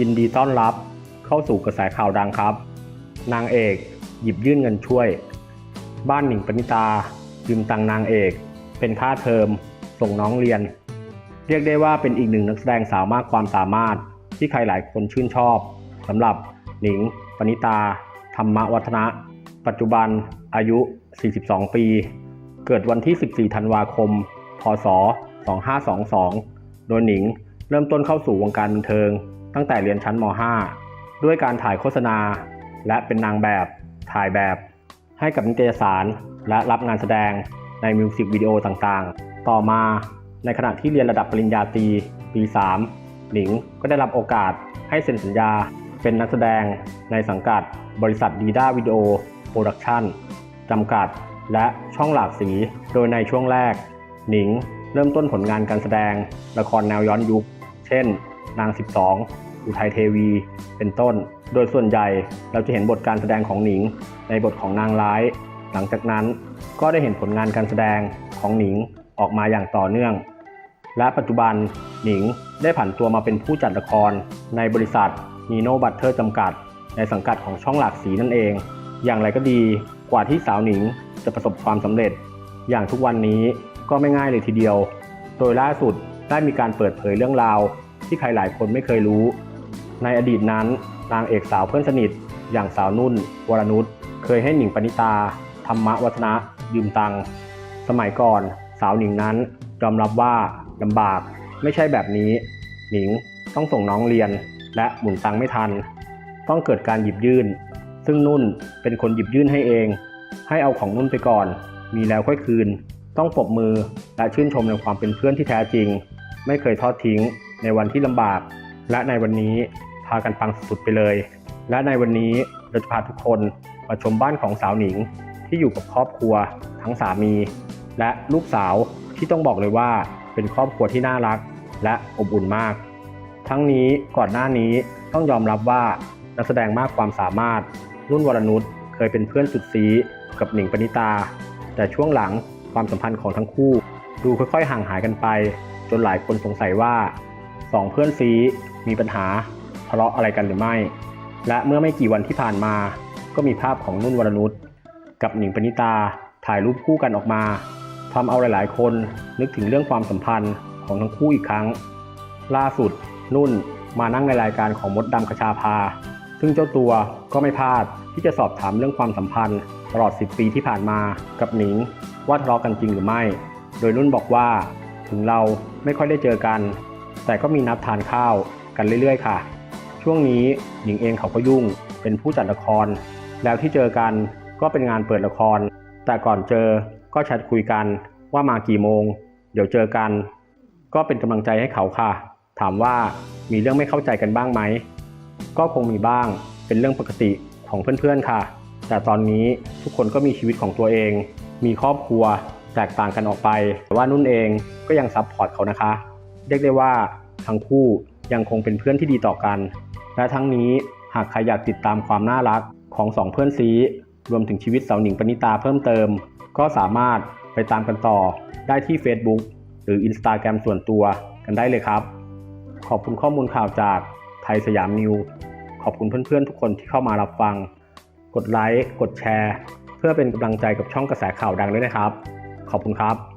ยินดีต้อนรับเข้าสู่กระแสข่าวดังครับ นางเอกหยิบยื่นเงินช่วย บ้านหนิงปณิตา ยืมตังนางเอก เป็นค่าเทอม ส่งน้องเรียน เรียกได้ว่าเป็นอีกหนึ่งนักแสดงสาวมากความสามารถ ที่ใครหลายคนชื่นชอบสำหรับหนิงปณิตา ธรรมวัฒนะ ปัจจุบันอายุ 42 ปี เกิดวันที่ 14 ธันวาคม พศ 2522 โดยหนิงเริ่มต้นเข้าสู่วงการบันเทิง ตั้งแต่เรียนชั้นม .5 ด้วยการถ่ายโฆษณา และเป็นนางแบบถ่ายแบบ ให้กับนิตยสาร และรับงานแสดงในมิวสิกวิดีโอต่างๆ ต่อมาในขณะที่เรียนระดับปริญญาตรีปี 3 หนิงก็ได้รับโอกาสให้เซ็นสัญญาเป็นนักแสดงในสังกัดบริษัทดีด้าวิดีโอโปรดักชั่นจำกัด และช่องหลากสี โดยในช่วงแรก หนิงเริ่มต้นผลงานการแสดงละครแนวย้อนยุค เช่น นาง 12 อุทัยเทวี เป็นต้น โดยส่วนใหญ่เราจะเห็นบทการแสดงของหนิง ในบทของนางร้าย หลังจากนั้นก็ได้เห็นผลงานการแสดงของหนิงออกมาอย่างต่อเนื่อง และปัจจุบันหนิงได้ผันตัวมาเป็นผู้จัดละคร ในบริษัทนีโนบัตเตอร์จำกัด ในสังกัดของช่องหลากสีนั่นเอง อย่างไรก็ดีกว่าที่สาวหนิงจะประสบความสำเร็จ อย่างทุกวันนี้ก็ไม่ง่ายเลยทีเดียว โดยล่าสุดได้มีการเปิดเผยเรื่องราว ที่ใครหลายคนไม่เคยรู้ ในอดีตนั้น นางเอกสาวเพื่อนสนิท อย่างสาวนุ่น วรนุชเคยให้หนิงปณิตา ธรรมวัฒนะ ยืมตังค์สมัยก่อน สาวหนิงนั้นยอมรับว่าลำบากไม่ใช่แบบนี้ หนิงต้องส่งน้องเรียน และหมุนตังไม่ทัน ต้องเกิดการหยิบยื่น ซึ่งนุ่นเป็นคนหยิบยื่นให้เอง ให้เอาของนุ่นไปก่อน มีแล้วค่อยคืน ต้องปรบมือและชื่นชมในความเป็นเพื่อนที่แท้จริง ไม่เคยทอดทิ้ง ในวันที่ลำบาก และในวันนี้พากันปังสุดๆไปเลย และในวันนี้เราจะพาทุกคนมาชมบ้านของสาวหนิง ที่อยู่กับครอบครัว ทั้งสามี และลูกสาวที่ต้องบอกเลยว่าเป็นครอบครัวที่น่ารัก และอบอุ่นมาก ทั้งนี้ก่อนหน้านี้ต้องยอมรับว่านักแสดงมากความสามารถนุ่นวรนุชเคยเป็นเพื่อนสุดซีกับหนิงปณิตา แต่ช่วงหลังความสัมพันธ์ของทั้งคู่ ดูค่อยๆห่างหายกันไป จนหลายคนสงสัยว่า สองเพื่อนซีมีปัญหาทะเลาะอะไรกันหรือไม่ และเมื่อไม่กี่วันที่ผ่านมา ก็มีภาพของนุ่นวรนุชกับหนิงปณิตาถ่ายรูปคู่กันออกมาทำเอาหลายๆ คนนึกถึงเรื่องความสัมพันธ์ของทั้งคู่อีกครั้ง ล่าสุด นุ่นมานั่งในรายการของมดดำกระชาพา ซึ่งเจ้าตัวก็ไม่พลาดที่จะสอบถามเรื่องความสัมพันธ์ ตลอด 10 ปีที่ผ่านมากับหนิงว่าทะเลาะกันจริงหรือไม่ โดยนุ่นบอกว่า ถึงเราไม่ค่อยได้เจอกัน แต่ก็มีนัดทานข้าวกันเรื่อยๆ ค่ะ ช่วงนี้หญิงเองเขาก็ยุ่งเป็นผู้จัดละคร แล้วที่เจอกันก็เป็นงานเปิดละคร แต่ก่อนเจอก็แชทคุยกันว่ามากี่โมง เดี๋ยวเจอกัน ก็เป็นกำลังใจให้เขาค่ะ ถามว่ามีเรื่องไม่เข้าใจกันบ้างไหม ก็คงมีบ้างเป็นเรื่องปกติของเพื่อนๆค่ะ แต่ตอนนี้ทุกคนก็มีชีวิตของตัวเอง มีครอบครัวแตกต่างกันออกไปแต่ว่านุ่นเองก็ยังซับพอร์ตเขานะคะ เรียกได้ว่าทั้งคู่ยังคงเป็นเพื่อนที่ดีต่อกัน และทั้งนี้หากใครอยากติดตามความน่ารักของสองเพื่อนซีรวมถึงชีวิตสาวหนิงปณิตาเพิ่มเติม ก็สามารถไปตามกันต่อได้ที่ Facebook หรือ Instagram ส่วนตัวกันได้เลยครับ ขอบคุณข้อมูลข่าวจากไทยสยามนิว ขอบคุณเพื่อนๆ ทุกคนที่เข้ามารับฟัง กดไลค์ กดแชร์ เพื่อเป็นกำลังใจกับช่องกระแสข่าวดังด้วยนะครับ ขอบคุณครับ